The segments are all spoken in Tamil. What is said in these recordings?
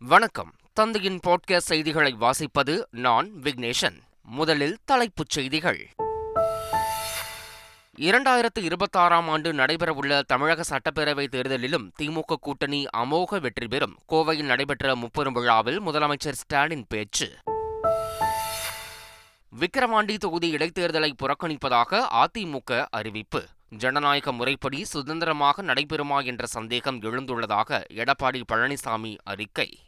வணக்கம். தந்தையின் பாட்காஸ்ட் செய்திகளை வாசிப்பது நான் விக்னேஷன். முதலில் தலைப்புச் செய்திகள். இரண்டாயிரத்து இருபத்தாறாம் ஆண்டு நடைபெறவுள்ள தமிழக சட்டப்பேரவை தேர்தலிலும் திமுக கூட்டணி அமோக வெற்றி பெறும். கோவையில் நடைபெற்ற முப்பெரும் விழாவில் முதலமைச்சர் ஸ்டாலின் பேச்சு. விக்கிரவாண்டி தொகுதி இடைத்தேர்தலை புறக்கணிப்பதாக அதிமுக அறிவிப்பு. ஜனநாயக முறைப்படி சுதந்திரமாக நடைபெறுமா என்ற சந்தேகம் எழுந்துள்ளதாக எடப்பாடி பழனிசாமி அறிக்கை.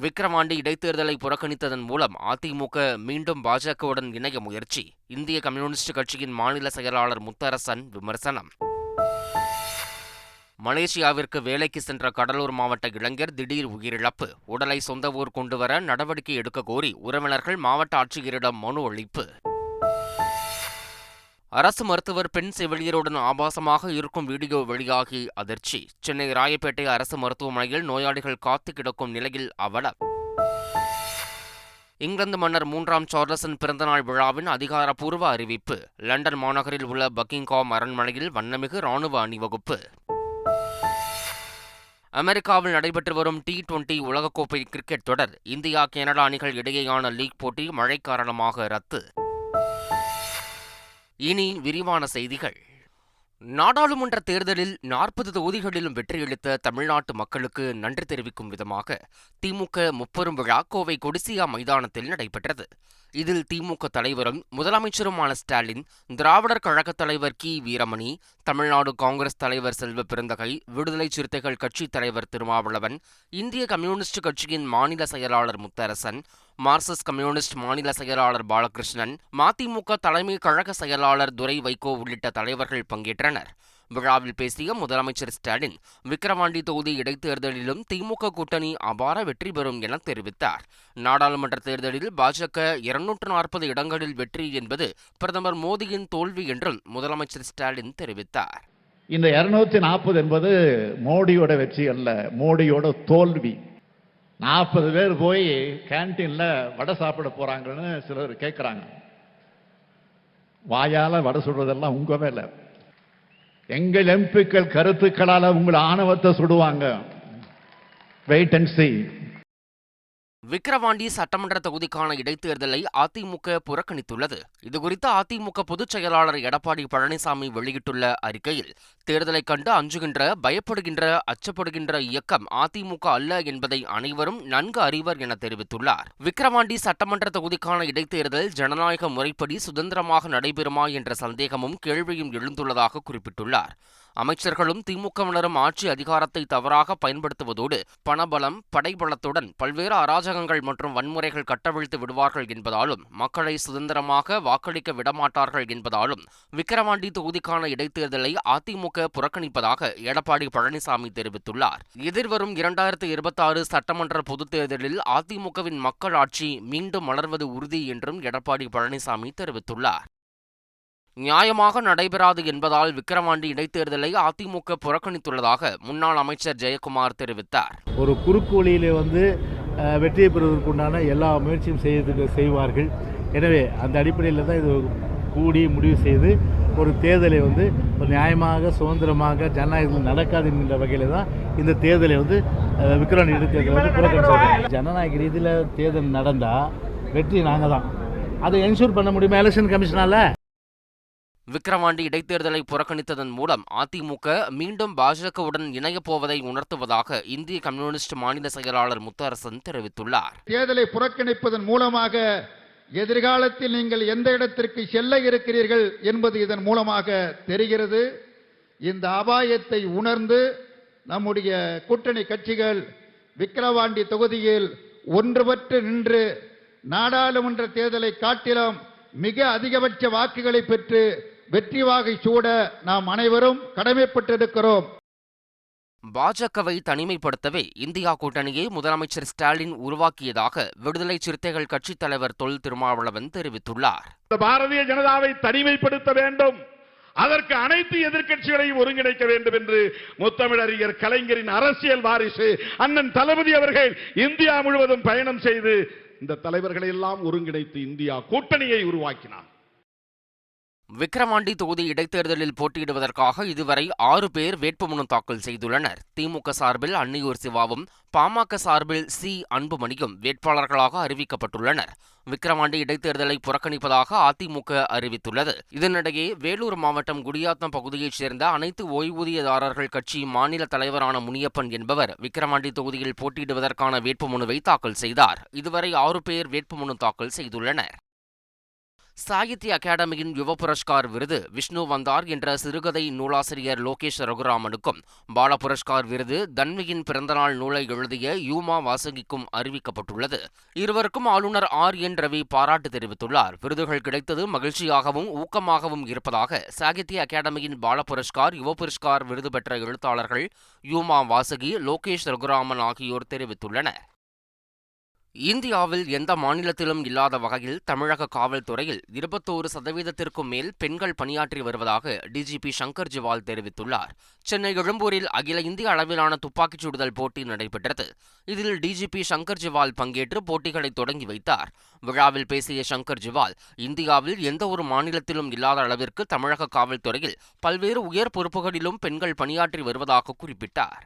விக்கிரவாண்டி இடைத்தேர்தலை புறக்கணித்ததன் மூலம் அதிமுக மீண்டும் பாஜகவுடன் இணைய முயற்சி. இந்திய கம்யூனிஸ்ட் கட்சியின் மாநில செயலாளர் முத்தரசன் விமர்சனம். மலேசியாவிற்கு வேலைக்கு சென்ற கடலூர் மாவட்ட இளைஞர் திடீர் உயிரிழப்பு. உடலை சொந்த ஊர் கொண்டுவர நடவடிக்கை எடுக்க கோரி உறவினர்கள் மாவட்ட ஆட்சியரிடம் மனு அளிப்பு. அரசு மருத்துவர் பெண் செவிலியருடன் ஆபாசமாக இருக்கும் வீடியோ வெளியாகி அதிர்ச்சி. சென்னை ராயப்பேட்டை அரசு மருத்துவமனையில் நோயாளிகள் காத்து கிடக்கும் நிலையில் அவலம். இங்கிலாந்து மன்னர் மூன்றாம் சார்லஸின் பிறந்தநாள் விழாவின் அதிகாரப்பூர்வ அறிவிப்பு. லண்டன் மாநகரில் உள்ள பக்கிங்காம் அரண்மனையில் வண்ணமிகு ராணுவ அணிவகுப்பு. அமெரிக்காவில் நடைபெற்று வரும் டி டுவெண்டி உலகக்கோப்பை கிரிக்கெட் தொடர் இந்தியா கனடா அணிகள் இடையேயான லீக் போட்டி மழை காரணமாக ரத்து. இனி விரிவான செய்திகள். நாடாளுமன்ற தேர்தலில் நாற்பது தொகுதிகளிலும் வெற்றியளித்த தமிழ்நாட்டு மக்களுக்கு நன்றி தெரிவிக்கும் விதமாக திமுக முப்பெரும் விழா கோவை கொடிசியா மைதானத்தில் நடைபெற்றது. இதில் திமுக தலைவரும் முதலமைச்சருமான ஸ்டாலின் திராவிடர் கழகத் தலைவர் கி. வீரமணி தமிழ்நாடு காங்கிரஸ் தலைவர் செல்வ பெருந்தகை விடுதலை சிறுத்தைகள் கட்சித் தலைவர் திருமாவளவன் இந்திய கம்யூனிஸ்ட் கட்சியின் மாநில செயலாளர் முத்தரசன் மார்க்சிஸ்ட் கம்யூனிஸ்ட் மாநில செயலாளர் பாலகிருஷ்ணன் மதிமுக தலைமை கழக செயலாளர் துரை வைகோ உள்ளிட்ட தலைவர்கள் பங்கேற்றனர். விழாவில் பேசிய முதலமைச்சர் ஸ்டாலின் விக்கிரவாண்டி தொகுதி இடைத்தேர்தலிலும் திமுக கூட்டணி அபார வெற்றி பெறும் என தெரிவித்தார். நாடாளுமன்ற தேர்தலில் பாஜக இருநூற்று நாற்பது இடங்களில் வெற்றி என்பது பிரதமர் மோடியின் தோல்வி என்றும் முதலமைச்சர் ஸ்டாலின் தெரிவித்தார். இந்த இருநூத்தி நாற்பது என்பது மோடியோட வெற்றி அல்ல மோடியோட தோல்வி. நாற்பது பேர் போய் கேன்டீன்ல வடை சாப்பிட போறாங்கன்னு சிலர் கேட்குறாங்க வாயால வடை சுடுறதெல்லாம் உங்க வேலை எங்கள் எம்பிக்கள் கருத்துக்களால் உங்கள் ஆணவத்தை சுடுவாங்க. வெயிட் அண்ட் சி விக்கிரவாண்டி சட்டமன்ற தொகுதிக்கான இடைத்தேர்தலை அதிமுக புறக்கணித்துள்ளது. இதுகுறித்து அதிமுக பொதுச் செயலாளர் எடப்பாடி பழனிசாமி வெளியிட்டுள்ள அறிக்கையில் தேர்தலை கண்டு அஞ்சுகின்ற பயப்படுகின்ற அச்சப்படுகின்ற இயக்கம் அதிமுக அல்ல என்பதை அனைவரும் நன்கு அறிவர் என தெரிவித்துள்ளார். விக்கிரவாண்டி சட்டமன்ற தொகுதிக்கான இடைத்தேர்தல் ஜனநாயக முறைப்படி சுதந்திரமாக நடைபெறுமா என்ற சந்தேகமும் கேள்வியும் எழுந்துள்ளதாக குறிப்பிட்டுள்ளார். அமைச்சர்களும் திமுகவினரும் ஆட்சி அதிகாரத்தை தவறாக பயன்படுத்துவதோடு பணபலம் படைபலத்துடன் பல்வேறு அராஜகங்கள் மற்றும் வன்முறைகள் கட்டவிழ்த்து விடுவார்கள் என்பதாலும் மக்களை சுதந்திரமாக வாக்களிக்க விடமாட்டார்கள் என்பதாலும் விக்கிரவாண்டி தொகுதிக்கான இடைத்தேர்தலை அதிமுக புறக்கணிப்பதாக எடப்பாடி பழனிசாமி தெரிவித்துள்ளார். எதிர்வரும் இரண்டாயிரத்து இருபத்தாறு சட்டமன்ற பொதுத் தேர்தலில் அதிமுகவின் மக்கள் ஆட்சி மீண்டும் மலர்வது உறுதி என்றும் எடப்பாடி பழனிசாமி தெரிவித்துள்ளார். நியாயமாக நடைபெறாது என்பதால் விக்கிரவாண்டி இடைத்தேர்தலை அதிமுக புறக்கணித்துள்ளதாக முன்னாள் அமைச்சர் ஜெயக்குமார் தெரிவித்தார். ஒரு குறுக்கு வழியிலே வந்து வெற்றியை பெறுவதற்குண்டான எல்லா முயற்சியும் செய்து செய்வார்கள். எனவே அந்த அடிப்படையில் தான் இது கூடி முடிவு செய்து ஒரு தேர்தலை வந்து ஒரு நியாயமாக சுதந்திரமாக ஜனநாயகத்தில் நடக்காது என்கின்ற வகையில் தான் இந்த தேர்தலை வந்து விக்ரம் இடைத்தேர்தல் வந்து புறக்கணிச்சாங்க. ஜனநாயக ரீதியில் தேர்தல் நடந்தால் வெற்றி நாங்கள் தான் அதை என்ஷூர் பண்ண முடியுமா எலெக்ஷன் கமிஷனால விக்கிரவாண்டி இடைத்தேர்தலை புறக்கணித்ததன் மூலம் அதிமுக மீண்டும் பாஜகவுடன் இணையப் போவதை உணர்த்துவதாக இந்திய கம்யூனிஸ்ட் மாநில செயலாளர் முத்தரசன் தெரிவித்துள்ளார். தேர்தலை புறக்கணிப்பதன் மூலமாக எதிர்காலத்தில் நீங்கள் எந்த இடத்திற்கு செல்ல இருக்கிறீர்கள் என்பது இதன் மூலமாக தெரிகிறது. இந்த அபாயத்தை உணர்ந்து நம்முடைய கூட்டணி கட்சிகள் விக்கிரவாண்டி தொகுதியில் ஒன்றுபட்டு நின்று நாடாளுமன்ற தேர்தலை காட்டிலும் மிக அதிகபட்ச வாக்குகளை பெற்று வெற்றி வாகை சூட நாம் அனைவரும் கடமைப்பட்டிருக்கிறோம். பாஜகவை தனிமைப்படுத்தவே இந்தியா கூட்டணியை முதலமைச்சர் ஸ்டாலின் உருவாக்கியதாக விடுதலை சிறுத்தைகள் கட்சித் தலைவர் தொல் திருமாவளவன் தெரிவித்துள்ளார். இந்த பாரதிய ஜனதாவை தனிமைப்படுத்த வேண்டும். அதற்கு அனைத்து எதிர்க்கட்சிகளையும் ஒருங்கிணைக்க வேண்டும் என்று முத்தமிழறிஞர் கலைஞரின் அரசியல் வாரிசு அண்ணன் தளபதி அவர்கள் இந்தியா முழுவதும் பயணம் செய்து இந்த தலைவர்களை எல்லாம் ஒருங்கிணைத்து இந்தியா கூட்டணியை உருவாக்கினார் விக்கிரவாண்டி தொகுதி இடைத்தேர்தலில் போட்டியிடுவதற்காக இதுவரை ஆறு பேர் வேட்புமனு தாக்கல் செய்துள்ளனர். திமுக சார்பில் அன்னியூர் சிவாவும் பாமக சார்பில் சி. அன்புமணியும் வேட்பாளர்களாக அறிவிக்கப்பட்டுள்ளனர். விக்கிரவாண்டி இடைத்தேர்தலை புறக்கணிப்பதாக அதிமுக அறிவித்துள்ளது. இதனிடையே வேலூர் மாவட்டம் குடியாத்தம் பகுதியைச் சேர்ந்த அனைத்து ஓய்வூதியதாரர்கள் கட்சி மாநில தலைவரான முனியப்பன் என்பவர் விக்கிரவாண்டி தொகுதியில் போட்டியிடுவதற்கான வேட்புமனுவை தாக்கல் செய்தார். இதுவரை ஆறு பேர் வேட்புமனு தாக்கல் செய்துள்ளனர். சாகித்ய அகாடமியின் யுவ புரஸ்கார் விருது விஷ்ணு வந்தார் என்ற சிறுகதை நூலாசிரியர் லோகேஷ் ரகுராமனுக்கும். பால புரஸ்கார் விருது தன்வியின் பிறந்தநாள் நூலை எழுதிய யூமா வாசகிக்கும் அறிவிக்கப்பட்டுள்ளது. இருவருக்கும் ஆளுநர் ஆர் என் ரவி பாராட்டு தெரிவித்துள்ளார். விருதுகள் கிடைத்தது மகிழ்ச்சியாகவும் ஊக்கமாகவும் இருப்பதாக சாகித்ய அகாடமியின் பால புரஸ்கார் யுவ புரஸ்கார் விருது பெற்ற எழுத்தாளர்கள் யூமா வாசகி லோகேஷ் ரகுராமன் ஆகியோர் தெரிவித்துள்ளனர். இந்தியாவில் எந்த மாநிலத்திலும் இல்லாத வகையில் தமிழக காவல்துறையில் இருபத்தோரு சதவீதத்திற்கும் மேல் பெண்கள் பணியாற்றி வருவதாக டிஜிபி சங்கர் ஜிவால் தெரிவித்துள்ளார். சென்னை எழும்பூரில் அகில இந்திய அளவிலான துப்பாக்கிச் சுடுதல் போட்டி நடைபெற்றது. இதில் டிஜிபி சங்கர் ஜிவால் பங்கேற்று போட்டிகளை தொடங்கி வைத்தார். விழாவில் பேசிய சங்கர் ஜிவால் இந்தியாவில் எந்த ஒரு மாநிலத்திலும் இல்லாத அளவிற்கு தமிழக காவல்துறையில் பல்வேறு உயர் பொறுப்புகளிலும் பெண்கள் பணியாற்றி வருவதாக குறிப்பிட்டார்.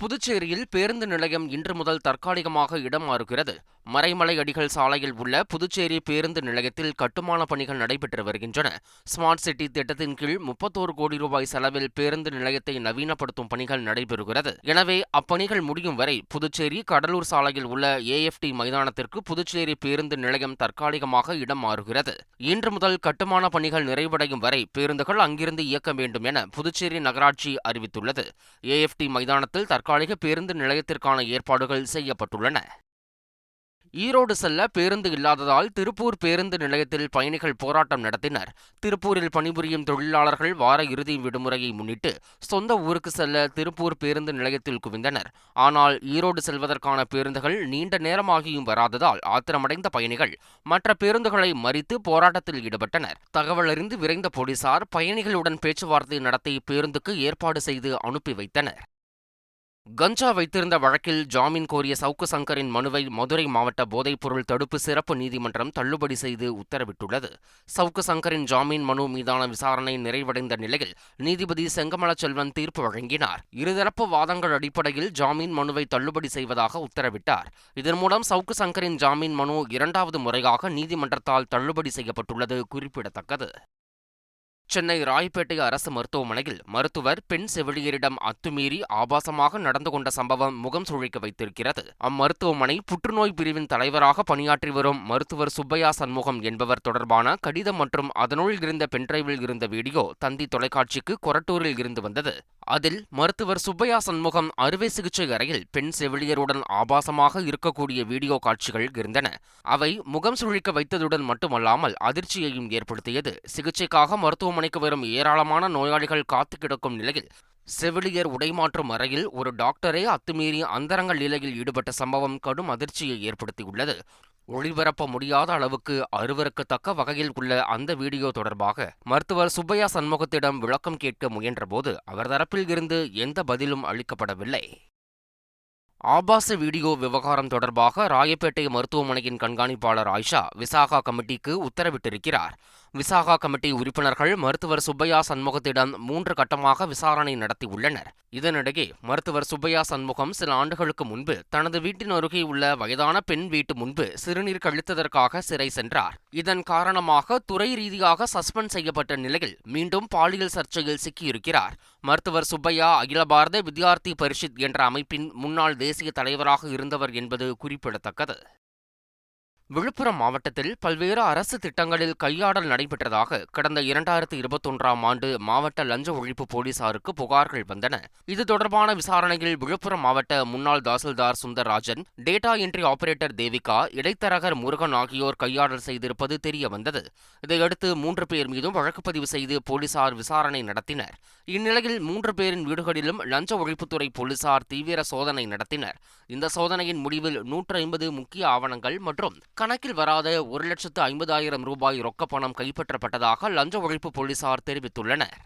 புதுச்சேரியில் பேருந்து நிலையம் இன்று முதல் தற்காலிகமாக இடம் மாறுகிறது. மறைமலை அடிகள் சாலையில் உள்ள புதுச்சேரி பேருந்து நிலையத்தில் கட்டுமான பணிகள் நடைபெற்று வருகின்றன. ஸ்மார்ட் சிட்டி திட்டத்தின் கீழ் முப்பத்தோரு கோடி ரூபாய் செலவில் பேருந்து நிலையத்தை நவீனப்படுத்தும் பணிகள் நடைபெறுகிறது. எனவே அப்பணிகள் முடியும் வரை புதுச்சேரி கடலூர் சாலையில் உள்ள ஏஎஃப்டி மைதானத்திற்கு புதுச்சேரி பேருந்து நிலையம் தற்காலிகமாக இடம் மாறுகிறது. இன்று முதல் கட்டுமான பணிகள் நிறைவடையும் வரை பேருந்துகள் அங்கிருந்து இயக்க வேண்டும் என புதுச்சேரி நகராட்சி அறிவித்துள்ளது. ஏஎஃப்டி மைதானத்தில் தற்காலிக பேருந்து நிலையத்திற்கான ஏற்பாடுகள் செய்யப்பட்டுள்ளன. ஈரோடு செல்ல பேருந்து இல்லாததால் திருப்பூர் பேருந்து நிலையத்தில் பயணிகள் போராட்டம் நடத்தினர். திருப்பூரில் பணிபுரியும் தொழிலாளர்கள் வார இறுதி விடுமுறையை முன்னிட்டு சொந்த ஊருக்கு செல்ல திருப்பூர் பேருந்து நிலையத்தில் குவிந்தனர். ஆனால் ஈரோடு செல்வதற்கான பேருந்துகள் நீண்ட நேரமாகியும் வராததால் ஆத்திரமடைந்த பயணிகள் மற்ற பேருந்துகளை மறித்து போராட்டத்தில் ஈடுபட்டனர். தகவல் அறிந்து விரைந்த போலீசார் பயணிகளுடன் பேச்சுவார்த்தை நடத்தி பேருந்துக்கு ஏற்பாடு செய்து அனுப்பி வைத்தனர். கஞ்சா வைத்திருந்த வழக்கில் ஜாமீன் கோரிய சவுக்கு சங்கரின் மனுவை மதுரை மாவட்ட போதைப்பொருள் தடுப்பு சிறப்பு நீதிமன்றம் தள்ளுபடி செய்து உத்தரவிட்டுள்ளது. சவுக்கு சங்கரின் ஜாமீன் மனு மீதான விசாரணை நிறைவடைந்த நிலையில் நீதிபதி செங்கமல செல்வன் தீர்ப்பு வழங்கினார். இருதரப்பு வாதங்கள் அடிப்படையில் ஜாமீன் மனுவை தள்ளுபடி செய்வதாக உத்தரவிட்டார். இதன் மூலம் சவுக்கு சங்கரின் ஜாமீன் மனு இரண்டாவது முறையாக நீதிமன்றத்தால் தள்ளுபடி செய்யப்பட்டுள்ளது குறிப்பிடத்தக்கது. சென்னை ராயப்பேட்டை அரசு மருத்துவமனையில் மருத்துவர் பெண் செவிலியரிடம் அத்துமீறி ஆபாசமாக நடந்து கொண்ட சம்பவம் முகம் சுழிக்க வைத்திருக்கிறது. அம்மருத்துவமனை புற்றுநோய் பிரிவின் தலைவராக பணியாற்றி வரும் மருத்துவர் சுப்பையா சண்முகம் என்பவர் தொடர்பான கடிதம் மற்றும் அதனுள் இருந்த பென்டிரைவில் இருந்த வீடியோ தந்தி தொலைக்காட்சிக்கு கொரட்டூரில் இருந்து வந்தது. அதில் மருத்துவர் சுப்பையா சண்முகம் அறுவை சிகிச்சை அறையில் பெண் செவிலியருடன் ஆபாசமாக இருக்கக்கூடிய வீடியோ காட்சிகள் இருந்தன. அவை முகம் சுழிக்க வைத்ததுடன் மட்டுமல்லாமல் அதிர்ச்சியையும் ஏற்படுத்தியது. சிகிச்சைக்காக மருத்துவமனைக்கு வரும் ஏராளமான நோயாளிகள் காத்து கிடக்கும் நிலையில் செவிலியர் உடைமாற்றும் அறையில் ஒரு டாக்டரே அத்துமீறி அந்தரங்க நிலையில் ஈடுபட்ட சம்பவம் கடும் அதிர்ச்சியை ஏற்படுத்தியுள்ளது. ஒளிபரப்ப முடியாத அளவுக்கு அருவருக்கத்தக்க வகையில் உள்ள அந்த வீடியோ தொடர்பாக மருத்துவர் சுப்பையா சண்முகத்திடம் விளக்கம் கேட்க முயன்றபோது அவர் தரப்பில் இருந்து எந்த பதிலும் அளிக்கப்படவில்லை. ஆபாச வீடியோ விவகாரம் தொடர்பாக ராயப்பேட்டை மருத்துவமனையின் கண்காணிப்பாளர் ஆயிஷா விசாகா கமிட்டிக்கு உத்தரவிட்டிருக்கிறார். விசாகா கமிட்டி உறுப்பினர்கள் மருத்துவர் சுப்பையா சண்முகத்திடம் மூன்று கட்டமாக விசாரணை நடத்தியுள்ளனர். இதனிடையே மருத்துவர் சுப்பையா சண்முகம் சில ஆண்டுகளுக்கு முன்பு தனது வீட்டின் அருகே உள்ள வயதான பெண் வீட்டு முன்பு சிறுநீர் கழித்ததற்காக சிறை சென்றார். இதன் காரணமாக துறை ரீதியாக சஸ்பெண்ட் செய்யப்பட்ட நிலையில் மீண்டும் பாலியல் சர்ச்சையில் சிக்கியிருக்கிறார். மருத்துவர் சுப்பையா அகில பாரத வித்யார்த்தி பரிஷத் என்ற அமைப்பின் முன்னாள் தேசிய தலைவராக இருந்தவர் என்பது குறிப்பிடத்தக்கது. விழுப்புரம் மாவட்டத்தில் பல்வேறு அரசு திட்டங்களில் கையாடல் நடைபெற்றதாக கடந்த இரண்டாயிரத்தி இருபத்தொன்றாம் ஆண்டு மாவட்ட லஞ்ச ஒழிப்பு போலீசாருக்கு புகார்கள் வந்தன. இது தொடர்பான விசாரணையில் விழுப்புரம் மாவட்ட முன்னாள் tahsildar Sundararajan data entry operator Devika இடைத்தரகர் முருகன் ஆகியோர் கையாடல் செய்திருப்பது தெரியவந்தது. இதையடுத்து மூன்று பேர் மீதும் வழக்கு பதிவு செய்து போலீசார் விசாரணை நடத்தினர். இந்நிலையில் மூன்று பேரின் வீடுகளிலும் லஞ்ச ஒழிப்புத்துறை போலீசார் தீவிர சோதனை நடத்தினர். இந்த சோதனையின் முடிவில் நூற்றி ஐம்பது முக்கிய ஆவணங்கள் மற்றும் கணக்கில் வராத ஒரு லட்சத்து ஐம்பதாயிரம் ரூபாய் ரொக்கப்பணம் கைப்பற்றப்பட்டதாக லஞ்ச ஒழிப்பு போலீசார் தெரிவித்துள்ளனர்.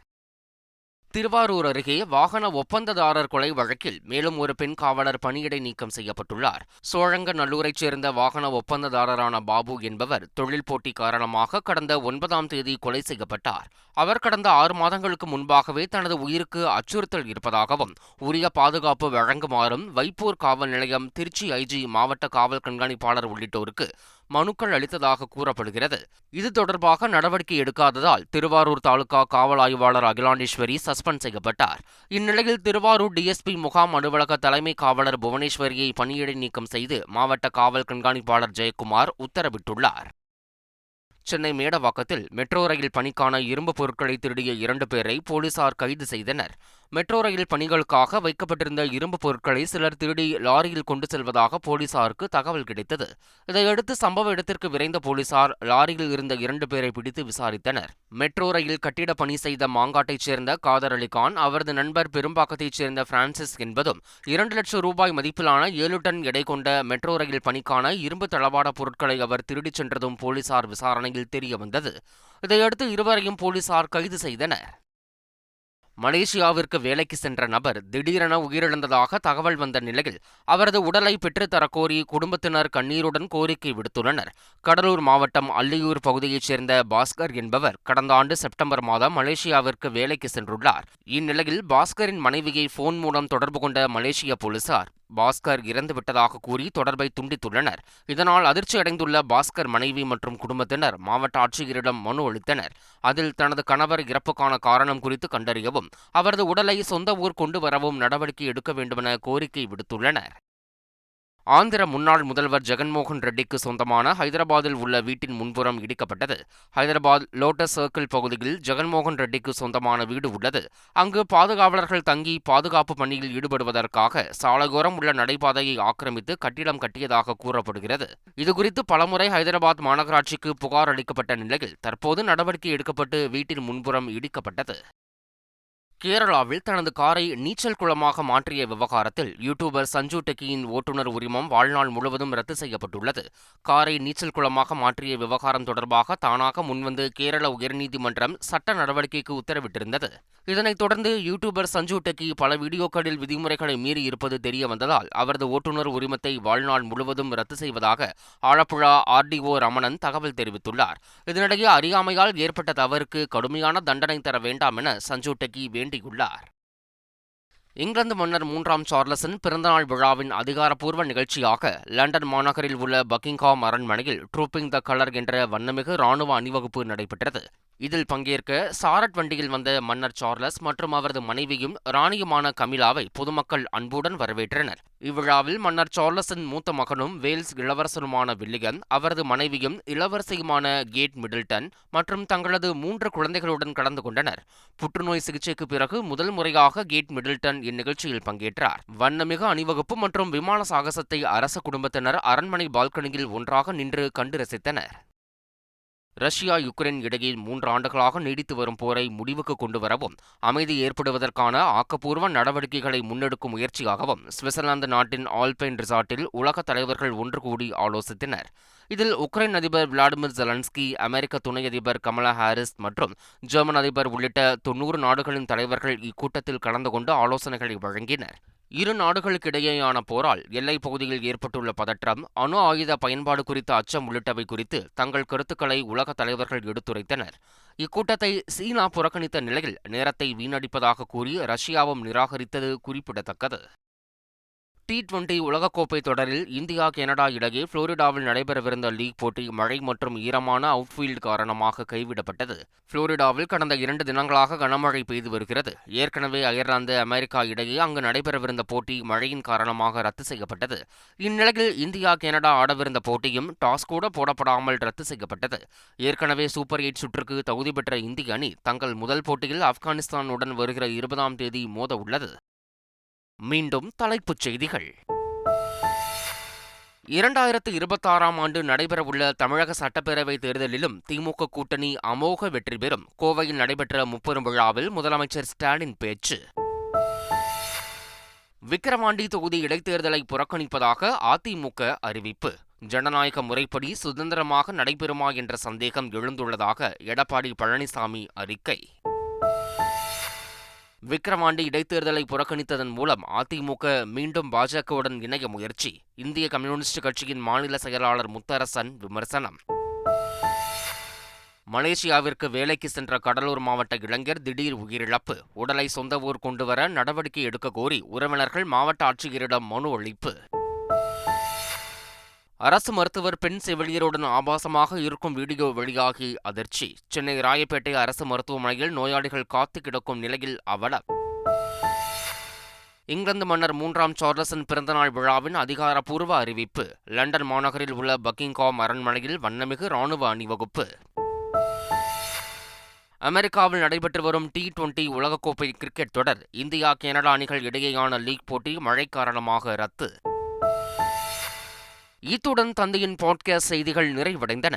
திருவாரூர் அருகே வாகன ஒப்பந்ததாரர் கொலை வழக்கில் மேலும் ஒரு பெண் காவலர் பணியிடை நீக்கம் செய்யப்பட்டுள்ளார். சோழங்கநல்லூரைச் சேர்ந்த வாகன ஒப்பந்ததாரரான பாபு என்பவர் தொழில் போட்டி காரணமாக கடந்த ஒன்பதாம் தேதி கொலை செய்யப்பட்டார். அவர் கடந்த ஆறு மாதங்களுக்கு முன்பாகவே தனது உயிருக்கு அச்சுறுத்தல் இருப்பதாகவும் உரிய பாதுகாப்பு வழங்குமாறும் வைப்பூர் காவல் நிலையம் திருச்சி ஐஜி மாவட்ட காவல் கண்காணிப்பாளர் உள்ளிட்டோருக்கு மனுக்கள் அளித்ததாக கூறப்படுகிறது. இது தொடர்பாக நடவடிக்கை எடுக்காததால் திருவாரூர் தாலுகா காவல் ஆய்வாளர் அகிலாண்டேஸ்வரி சஸ்பெண்ட் செய்யப்பட்டார். இந்நிலையில் திருவாரூர் டிஎஸ்பி முகாம் அலுவலக தலைமை காவலர் புவனேஸ்வரியை பணியிடை நீக்கம் செய்து மாவட்ட காவல் கண்காணிப்பாளர் ஜெயக்குமார் உத்தரவிட்டுள்ளார். சென்னை மேடவாக்கத்தில் மெட்ரோ ரயில் பணிக்கான இரும்பு பொருட்களை திருடிய இரண்டு பேரை போலீசார் கைது செய்தனர். மெட்ரோ ரயில் பணிகளுக்காக வைக்கப்பட்டிருந்த இரும்பு பொருட்களை சிலர் திருடி லாரியில் கொண்டு செல்வதாக போலீசாருக்கு தகவல் கிடைத்தது. இதையடுத்து சம்பவ இடத்திற்கு விரைந்த போலீசார் லாரியில் இருந்த இரண்டு பேரை பிடித்து விசாரித்தனர். மெட்ரோ ரயில் கட்டிட பணி செய்த மாங்காட்டைச் சேர்ந்த காதர் அலிகான் அவரது நண்பர் பெரும்பாக்கத்தைச் சேர்ந்த பிரான்சிஸ் என்பதும் இரண்டு லட்சம் ரூபாய் மதிப்பிலான ஏழு டன் எடை கொண்ட மெட்ரோ ரயில் பணிக்கான இரும்பு தளவாட பொருட்களை அவர் திருடிச் சென்றதும் போலீசார் விசாரணையில் தெரியவந்தது. இதையடுத்து இருவரையும் போலீசார் கைது செய்தனர். மலேசியாவிற்கு வேலைக்கு சென்ற நபர் திடீரென உயிரிழந்ததாக தகவல் வந்த நிலையில் அவரது உடலை பெற்றுத்தரக் கோரி குடும்பத்தினர் கண்ணீருடன் கோரிக்கை விடுத்துள்ளனர். கடலூர் மாவட்டம் அல்லியூர் பகுதியைச் சேர்ந்த பாஸ்கர் என்பவர் கடந்த ஆண்டு செப்டம்பர் மாதம் மலேசியாவிற்கு வேலைக்கு சென்றுள்ளார். இந்நிலையில் பாஸ்கரின் மனைவியை போன் மூலம் தொடர்பு கொண்ட மலேசிய போலீசார் பாஸ்கர் இறந்துவிட்டதாக கூறி தொடர்பை துண்டித்துள்ளனர். இதனால் அதிர்ச்சியடைந்துள்ள பாஸ்கர் மனைவி மற்றும் குடும்பத்தினர் மாவட்ட ஆட்சியரிடம் மனு அளித்தனர். அதில் தனது கணவர் இறப்புக்கான காரணம் குறித்து கண்டறியவும் அவரது உடலை சொந்த ஊர் கொண்டு வரவும் நடவடிக்கை எடுக்க வேண்டுமென கோரிக்கை விடுத்துள்ளனர். ஆந்திர முன்னாள் முதல்வர் ஜெகன்மோகன் ரெட்டிக்கு சொந்தமான ஹைதராபாத்தில் உள்ள வீட்டின் முன்புறம் இடிக்கப்பட்டது. ஹைதராபாத் லோட்டஸ் சர்க்கிள் பகுதியில் ஜெகன்மோகன் ரெட்டிக்கு சொந்தமான வீடு உள்ளது. அங்கு பாதுகாவலர்கள் தங்கி பாதுகாப்பு பணியில் ஈடுபடுவதற்காக சாலையோரம் உள்ள நடைபாதையை ஆக்கிரமித்து கட்டிடம் கட்டியதாக கூறப்படுகிறது. இதுகுறித்து பலமுறை ஹைதராபாத் மாநகராட்சிக்கு புகார் அளிக்கப்பட்ட நிலையில் தற்போது நடவடிக்கை எடுக்கப்பட்டு வீட்டின் முன்புறம் இடிக்கப்பட்டது. கேரளாவில் தனது காரை நீச்சல் குளமாக மாற்றிய விவகாரத்தில் யூடியூபர் சஞ்சு டெக்கியின் ஓட்டுநர் உரிமம் வாழ்நாள் முழுவதும் ரத்து செய்யப்பட்டுள்ளது. காரை நீச்சல் குளமாக மாற்றிய விவகாரம் தொடர்பாக தானாக முன்வந்து கேரள உயர்நீதிமன்றம் சட்ட நடவடிக்கைக்கு உத்தரவிட்டிருந்தது. இதனைத் தொடர்ந்து யூடியூபர் சஞ்சு டெக்கி பல வீடியோக்களில் விதிமுறைகளை மீறி இருப்பது தெரிய வந்ததால் அவரது ஓட்டுநர் உரிமத்தை வாழ்நாள் முழுவதும் ரத்து செய்வதாக ஆலப்புழா ஆர்டிஓ ரமணன் தகவல் தெரிவித்துள்ளார். இதனிடையே அறியாமையால் ஏற்பட்ட தவறுக்கு கடுமையான தண்டனை தர வேண்டாம் என சஞ்சு டெக்கி வேண்டியுள்ளார் இங்கிலாந்து மன்னர் மூன்றாம் சார்லஸின் பிறந்தநாள் விழாவின் அதிகாரப்பூர்வ நிகழ்ச்சியாக லண்டன் மாநகரில் உள்ள பக்கிங்ஹாம் அரண்மனையில் ட்ரூப்பிங் த கலர் என்ற வண்ணமிகு ராணுவ அணிவகுப்பு நடைபெற்றது. இதில் பங்கேற்க சாரட் வண்டியில் வந்த மன்னர் சார்லஸ் மற்றும் அவரது மனைவியும் ராணியுமான கமிலாவை பொதுமக்கள் அன்புடன் வரவேற்றனர். இவ்விழாவில் மன்னர் சார்லஸின் மூத்த மகனும் வேல்ஸ் இளவரசருமான வில்லிகன் அவரது மனைவியும் இளவரசியுமான கேட் மிடில்டன் மற்றும் தங்களது மூன்று குழந்தைகளுடன் கலந்து கொண்டனர். புற்றுநோய் சிகிச்சைக்கு பிறகு முதல் முறையாக கேட் மிடில்டன் இந்நிகழ்ச்சியில் பங்கேற்றார். வண்ணமிகு அணிவகுப்பு மற்றும் விமான சாகசத்தை அரச குடும்பத்தினர் அரண்மனை பால்கனியில் ஒன்றாக நின்று கண்டு ரசித்தனர். ரஷ்யா யுக்ரைன் இடையே மூன்று ஆண்டுகளாக நீடித்து வரும் போரை முடிவுக்கு கொண்டு வரவும் அமைதி ஏற்படுவதற்கான ஆக்கப்பூர்வ நடவடிக்கைகளை முன்னெடுக்கும் முயற்சியாகவும் சுவிட்சர்லாந்து நாட்டின் ஆல்பைன் ரிசார்ட்டில் உலக தலைவர்கள் ஒன்று கூடி ஆலோசித்தனர். இதில் உக்ரைன் அதிபர் விளாடிமிர் ஜெலன்ஸ்கி அமெரிக்க துணை அதிபர் கமலா ஹாரிஸ் மற்றும் ஜெர்மன் அதிபர் உள்ளிட்ட தொன்னூறு நாடுகளின் தலைவர்கள் இக்கூட்டத்தில் கலந்து கொண்டு ஆலோசனைகளை வழங்கினர். இரு நாடுகளுக்கிடையேயான போரால் எல்லைப் பகுதியில் ஏற்பட்டுள்ள பதற்றம் அணு ஆயுத பயன்பாடு குறித்த அச்சம் உள்ளிட்டவை குறித்து தங்கள் கருத்துக்களை உலக தலைவர்கள் எடுத்துரைத்தனர். இக்கூட்டத்தை சீனா புறக்கணித்த நிலையில் நேரத்தை வீணடிப்பதாக கூறி ரஷ்யாவும் நிராகரித்தது குறிப்பிடத்தக்கது. டி டுவெண்டி உலகக்கோப்பை தொடரில் இந்தியா கனடா இடையே புளோரிடாவில் நடைபெறவிருந்த லீக் போட்டி மழை மற்றும் ஈரமான அவுட்ஃபீல்டு காரணமாக கைவிடப்பட்டது. புளோரிடாவில் கடந்த இரண்டு தினங்களாக கனமழை பெய்து வருகிறது. ஏற்கனவே அயர்லாந்து அமெரிக்கா இடையே அங்கு நடைபெறவிருந்த போட்டி மழையின் காரணமாக ரத்து செய்யப்பட்டது. இந்நிலையில் இந்தியா கனடா ஆடவிருந்த போட்டியும் டாஸ் கூட போடப்படாமல் ரத்து செய்யப்பட்டது. ஏற்கனவே சூப்பர் எயிட் சுற்றுக்கு தகுதி பெற்ற இந்திய அணி தங்கள் முதல் போட்டியில் ஆப்கானிஸ்தானுடன் வருகிற இருபதாம் தேதி மோத உள்ளது மீண்டும் தலைப்புச் செய்திகள். இரண்டாயிரத்து இருபத்தாறாம் ஆண்டு நடைபெறவுள்ள தமிழக சட்டப்பேரவை தேர்தலிலும் திமுக கூட்டணி அமோக வெற்றி பெறும். கோவையில் நடைபெற்ற முப்பெரும் விழாவில் முதலமைச்சர் ஸ்டாலின் பேச்சு. விக்கிரவாண்டி தொகுதி இடைத்தேர்தலை புறக்கணிப்பதாக அதிமுக அறிவிப்பு. ஜனநாயக முறைப்படி சுதந்திரமாக நடைபெறுமா என்ற சந்தேகம் எழுந்துள்ளதாக எடப்பாடி பழனிசாமி அறிக்கை. விக்கிரவாண்டி இடைத்தேர்தலை புறக்கணித்ததன் மூலம் அதிமுக மீண்டும் பாஜகவுடன் இணைய முயற்சி. இந்திய கம்யூனிஸ்ட் கட்சியின் மாநில செயலாளர் முத்தரசன் விமர்சனம். மலேசியாவிற்கு வேலைக்கு சென்ற கடலூர் மாவட்ட இளைஞர் திடீர் உயிரிழப்பு. உடலை சொந்த ஊர் கொண்டுவர நடவடிக்கை எடுக்க கோரி உறவினர்கள் மாவட்ட ஆட்சியரிடம் மனு அளிப்பு. அரசு மருத்துவர் பெண் செவிலியருடன் ஆபாசமாக இருக்கும் வீடியோ வெளியாகி அதிர்ச்சி. சென்னை ராயப்பேட்டை அரசு மருத்துவமனையில் நோயாளிகள் காத்து கிடக்கும் நிலையில் அவலம். இங்கிலாந்து மன்னர் மூன்றாம் சார்லஸின் பிறந்தநாள் விழாவின் அதிகாரப்பூர்வ அறிவிப்பு. லண்டன் மாநகரில் உள்ள பக்கிங்காம் அரண்மனையில் வண்ணமிகு ராணுவ அணிவகுப்பு. அமெரிக்காவில் நடைபெற்று வரும் டி டுவெண்டி உலகக்கோப்பை கிரிக்கெட் தொடர் இந்தியா கனடா அணிகள் இடையேயான லீக் போட்டி மழை காரணமாக ரத்து. இத்துடன் தந்தையின் பாட்காஸ்ட் செய்திகள் நிறைவடைந்தன.